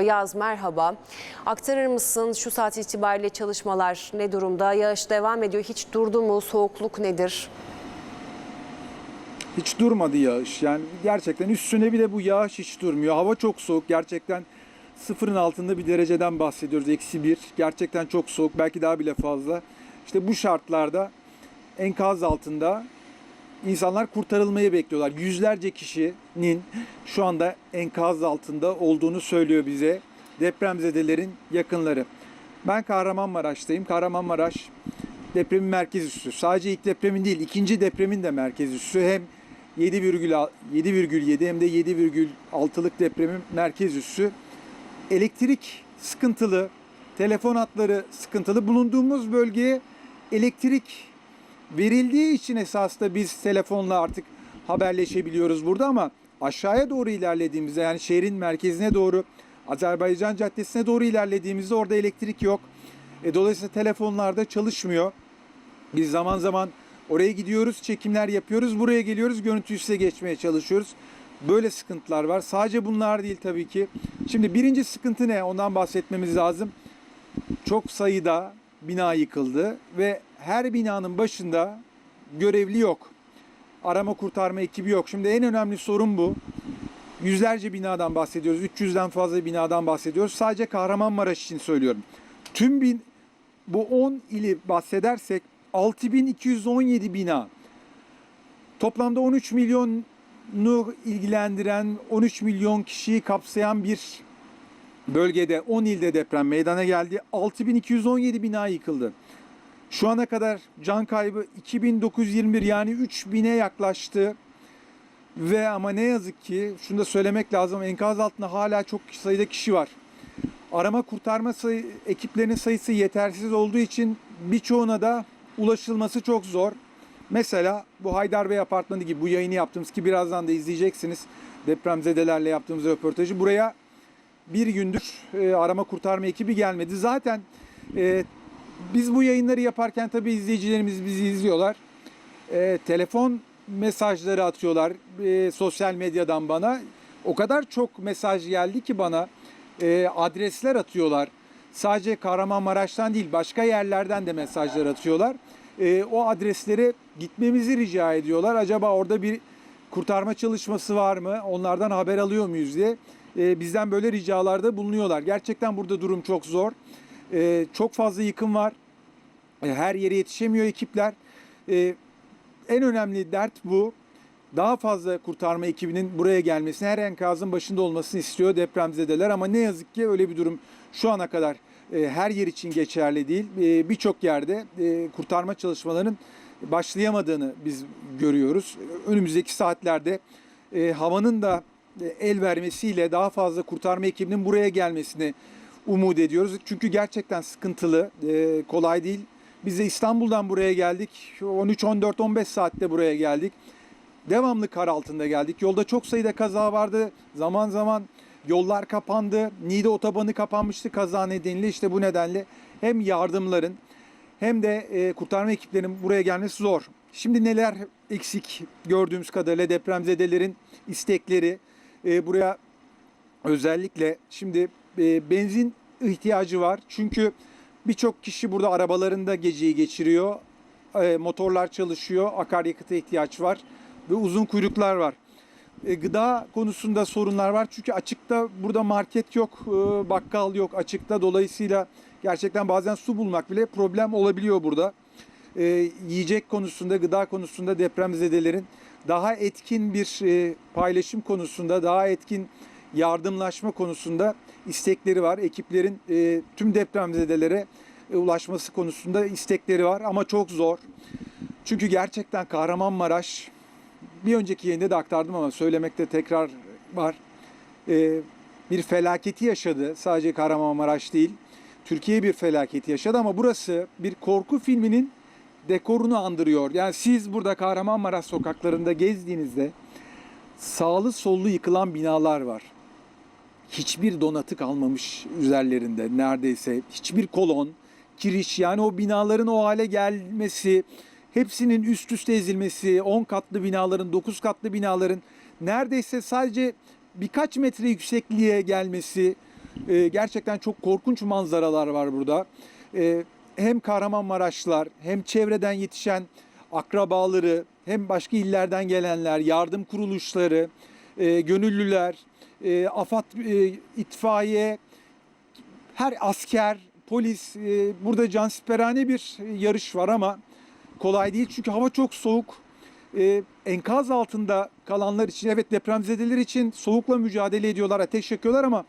Yaz merhaba. Aktarır mısın şu saat itibariyle çalışmalar ne durumda? Yağış devam ediyor. Hiç durdu mu? Soğukluk nedir? Hiç durmadı yağış. Yani gerçekten üstüne bir de bu yağış hiç durmuyor. Hava çok soğuk. Gerçekten sıfırın altında bir dereceden bahsediyoruz. Eksi bir. Gerçekten çok soğuk. Belki daha bile fazla. İşte bu şartlarda enkaz altında insanlar kurtarılmayı bekliyorlar. Yüzlerce kişinin şu anda enkaz altında olduğunu söylüyor bize depremzedelerin yakınları. Ben Kahramanmaraş'tayım. Kahramanmaraş depremin merkez üssü. Sadece ilk depremin değil, ikinci depremin de merkez üssü. Hem 7,7 7,7 hem de 7,6'lık depremin merkez üssü. Elektrik sıkıntılı, telefon hatları sıkıntılı. Bulunduğumuz bölgeye elektrik verildiği için esas da biz telefonla artık haberleşebiliyoruz burada ama aşağıya doğru ilerlediğimizde yani şehrin merkezine doğru Azerbaycan Caddesi'ne doğru ilerlediğimizde orada elektrik yok. E, dolayısıyla telefonlarda çalışmıyor. Biz zaman zaman oraya gidiyoruz, çekimler yapıyoruz, buraya geliyoruz, görüntü size geçmeye çalışıyoruz. Böyle sıkıntılar var. Sadece bunlar değil tabii ki. Şimdi birinci sıkıntı ne? Ondan bahsetmemiz lazım. Çok sayıda bina yıkıldı ve her binanın başında görevli yok. Arama kurtarma ekibi yok. Şimdi en önemli sorun bu. Yüzlerce binadan bahsediyoruz. 300'den fazla binadan bahsediyoruz. Sadece Kahramanmaraş için söylüyorum. Tüm bin, bu 10 ili bahsedersek 6217 bina. Toplamda 13 milyonu ilgilendiren 13 milyon kişiyi kapsayan bir bölgede 10 ilde deprem meydana geldi. 6217 bina yıkıldı. Şu ana kadar can kaybı 2921 yani 3000'e yaklaştı. Ve ama ne yazık ki şunu da söylemek lazım enkaz altında hala çok sayıda kişi var. Arama kurtarma sayı, ekiplerinin sayısı yetersiz olduğu için birçoğuna da ulaşılması çok zor. Mesela bu Haydar Bey apartmanı gibi bu yayını yaptığımız ki birazdan da izleyeceksiniz depremzedelerle yaptığımız röportajı. Buraya bir gündür e, arama kurtarma ekibi gelmedi. Zaten e, biz bu yayınları yaparken tabii izleyicilerimiz bizi izliyorlar. E, telefon mesajları atıyorlar e, sosyal medyadan bana. O kadar çok mesaj geldi ki bana e, adresler atıyorlar. Sadece Kahramanmaraş'tan değil başka yerlerden de mesajlar atıyorlar. E, o adreslere gitmemizi rica ediyorlar. Acaba orada bir kurtarma çalışması var mı? Onlardan haber alıyor muyuz diye e, bizden böyle ricalarda bulunuyorlar. Gerçekten burada durum çok zor. E, çok fazla yıkım var. E, her yere yetişemiyor ekipler. E, en önemli dert bu. Daha fazla kurtarma ekibinin buraya gelmesini, her enkazın başında olmasını istiyor depremzedeler ama ne yazık ki öyle bir durum şu ana kadar e, her yer için geçerli değil. E, Birçok yerde e, kurtarma çalışmalarının başlayamadığını biz görüyoruz. Önümüzdeki saatlerde e, havanın da e, el vermesiyle daha fazla kurtarma ekibinin buraya gelmesini umut ediyoruz. Çünkü gerçekten sıkıntılı, e, kolay değil. Biz de İstanbul'dan buraya geldik. 13, 14, 15 saatte buraya geldik. Devamlı kar altında geldik. Yolda çok sayıda kaza vardı. Zaman zaman yollar kapandı. Niğde otobanı kapanmıştı kaza nedeniyle. İşte bu nedenle hem yardımların hem de e, kurtarma ekiplerinin buraya gelmesi zor. Şimdi neler eksik gördüğümüz kadarıyla depremzedelerin istekleri e, buraya özellikle şimdi e, benzin ihtiyacı var. Çünkü birçok kişi burada arabalarında geceyi geçiriyor. E, motorlar çalışıyor. Akaryakıta ihtiyaç var ve uzun kuyruklar var. E, gıda konusunda sorunlar var. Çünkü açıkta burada market yok, bakkal yok açıkta. Dolayısıyla gerçekten bazen su bulmak bile problem olabiliyor burada. Yiyecek konusunda, gıda konusunda depremzedelerin daha etkin bir paylaşım konusunda, daha etkin yardımlaşma konusunda istekleri var. Ekiplerin e, tüm depremzedelere e, ulaşması konusunda istekleri var ama çok zor. Çünkü gerçekten Kahramanmaraş bir önceki yayında da aktardım ama söylemekte tekrar var. E, bir felaketi yaşadı. Sadece Kahramanmaraş değil. Türkiye bir felaketi yaşadı ama burası bir korku filminin dekorunu andırıyor. Yani siz burada Kahramanmaraş sokaklarında gezdiğinizde sağlı sollu yıkılan binalar var. Hiçbir donatı kalmamış üzerlerinde neredeyse. Hiçbir kolon, kiriş yani o binaların o hale gelmesi, hepsinin üst üste ezilmesi, 10 katlı binaların, 9 katlı binaların neredeyse sadece birkaç metre yüksekliğe gelmesi, E, gerçekten çok korkunç manzaralar var burada. E, hem Kahramanmaraşlılar hem çevreden yetişen akrabaları hem başka illerden gelenler, yardım kuruluşları, e, gönüllüler, e, AFAD, e, itfaiye, her asker, polis, e, burada cansiperane bir yarış var ama kolay değil çünkü hava çok soğuk. E, enkaz altında kalanlar için, evet depremzedeler için soğukla mücadele ediyorlar, ateş yakıyorlar ama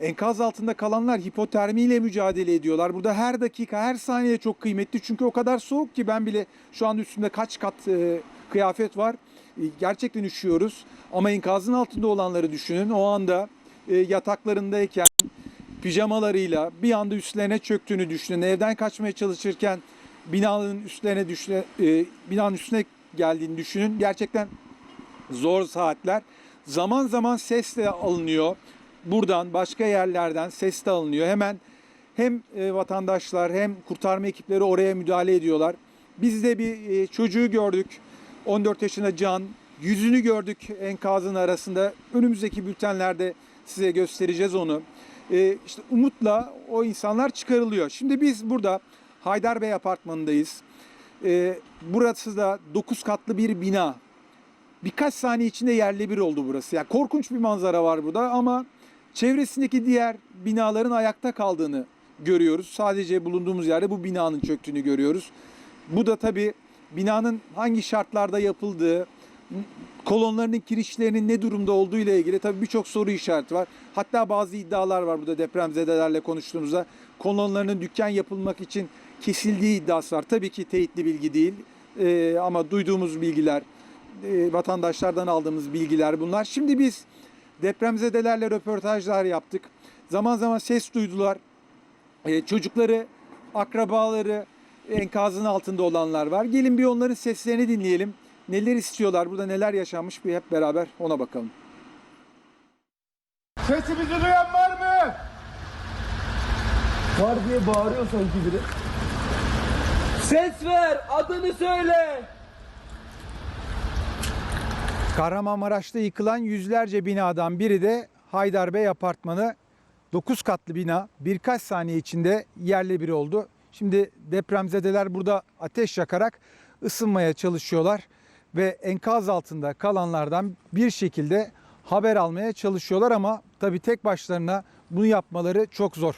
enkaz altında kalanlar hipotermiyle mücadele ediyorlar. Burada her dakika, her saniye çok kıymetli çünkü o kadar soğuk ki ben bile şu an üstümde kaç kat e, kıyafet var. E, gerçekten üşüyoruz ama enkazın altında olanları düşünün. O anda e, yataklarındayken pijamalarıyla bir anda üstlerine çöktüğünü düşünün. Evden kaçmaya çalışırken binanın üstlerine düşle, e, binanın üstüne geldiğini düşünün. Gerçekten zor saatler. Zaman zaman ses de alınıyor. Buradan başka yerlerden ses de alınıyor. Hemen hem e, vatandaşlar hem kurtarma ekipleri oraya müdahale ediyorlar. Biz de bir e, çocuğu gördük. 14 yaşında Can. Yüzünü gördük enkazın arasında. Önümüzdeki bültenlerde size göstereceğiz onu. E, işte umutla o insanlar çıkarılıyor. Şimdi biz burada Haydarbey Apartmanı'ndayız. E, burası da 9 katlı bir bina. Birkaç saniye içinde yerle bir oldu burası. Yani korkunç bir manzara var burada ama çevresindeki diğer binaların ayakta kaldığını görüyoruz. Sadece bulunduğumuz yerde bu binanın çöktüğünü görüyoruz. Bu da tabii binanın hangi şartlarda yapıldığı, kolonlarının kirişlerinin ne durumda olduğu ile ilgili tabii birçok soru işareti var. Hatta bazı iddialar var burada depremzedelerle konuştuğumuzda. Kolonlarının dükkan yapılmak için kesildiği iddiası var. Tabii ki teyitli bilgi değil Ee, ama duyduğumuz bilgiler, e, vatandaşlardan aldığımız bilgiler bunlar. Şimdi biz depremzedelerle röportajlar yaptık. Zaman zaman ses duydular. Ee, çocukları, akrabaları enkazın altında olanlar var. Gelin bir onların seslerini dinleyelim. Neler istiyorlar, burada neler yaşanmış bir hep beraber ona bakalım. Sesimizi duyan var mı? Var diye bağırıyor sanki biri. Ses ver, adını söyle. Kahramanmaraş'ta yıkılan yüzlerce binadan biri de Haydarbey Apartmanı. 9 katlı bina birkaç saniye içinde yerle bir oldu. Şimdi depremzedeler burada ateş yakarak ısınmaya çalışıyorlar ve enkaz altında kalanlardan bir şekilde haber almaya çalışıyorlar ama tabii tek başlarına bunu yapmaları çok zor.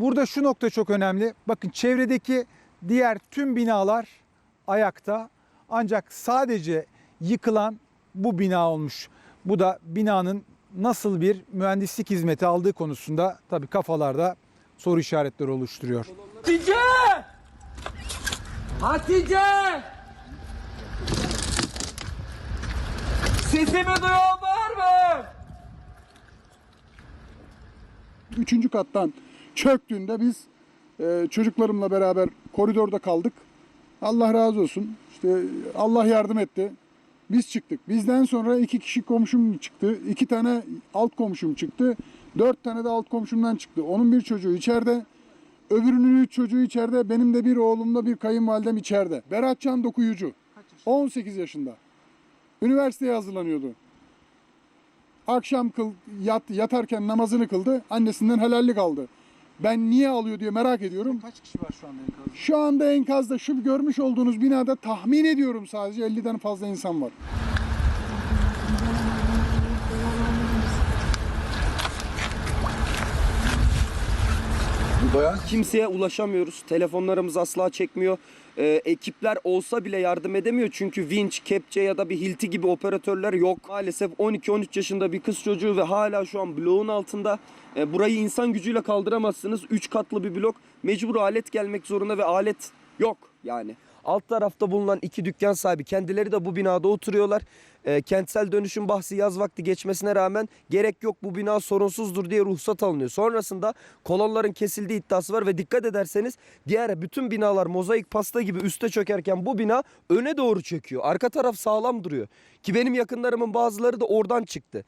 Burada şu nokta çok önemli. Bakın çevredeki diğer tüm binalar ayakta ancak sadece yıkılan bu bina olmuş. Bu da binanın nasıl bir mühendislik hizmeti aldığı konusunda tabii kafalarda soru işaretleri oluşturuyor. Hatice! Hatice! Sesimi duyan var mı? Üçüncü kattan çöktüğünde biz e, çocuklarımla beraber koridorda kaldık. Allah razı olsun. İşte Allah yardım etti. Biz çıktık. Bizden sonra iki kişi komşum çıktı. iki tane alt komşum çıktı. Dört tane de alt komşumdan çıktı. Onun bir çocuğu içeride. Öbürünün üç çocuğu içeride. Benim de bir oğlumla bir kayınvalidem içeride. Beratcan Dokuyucu. 18 yaşında. Üniversiteye hazırlanıyordu. Akşam kıl, yat, yatarken namazını kıldı. Annesinden helallik aldı. Ben niye alıyor diye merak ediyorum. Kaç kişi var şu anda enkazda? Şu anda enkazda şu görmüş olduğunuz binada tahmin ediyorum sadece 50'den fazla insan var. Kimseye ulaşamıyoruz. Telefonlarımız asla çekmiyor. Ee, ekipler olsa bile yardım edemiyor. Çünkü vinç, kepçe ya da bir hilti gibi operatörler yok. Maalesef 12-13 yaşında bir kız çocuğu ve hala şu an bloğun altında. Ee, burayı insan gücüyle kaldıramazsınız. 3 katlı bir blok. Mecbur alet gelmek zorunda ve alet yok yani. Alt tarafta bulunan iki dükkan sahibi kendileri de bu binada oturuyorlar. Ee, kentsel dönüşüm bahsi yaz vakti geçmesine rağmen gerek yok bu bina sorunsuzdur diye ruhsat alınıyor. Sonrasında kolonların kesildiği iddiası var ve dikkat ederseniz diğer bütün binalar mozaik pasta gibi üste çökerken bu bina öne doğru çöküyor. Arka taraf sağlam duruyor. Ki benim yakınlarımın bazıları da oradan çıktı.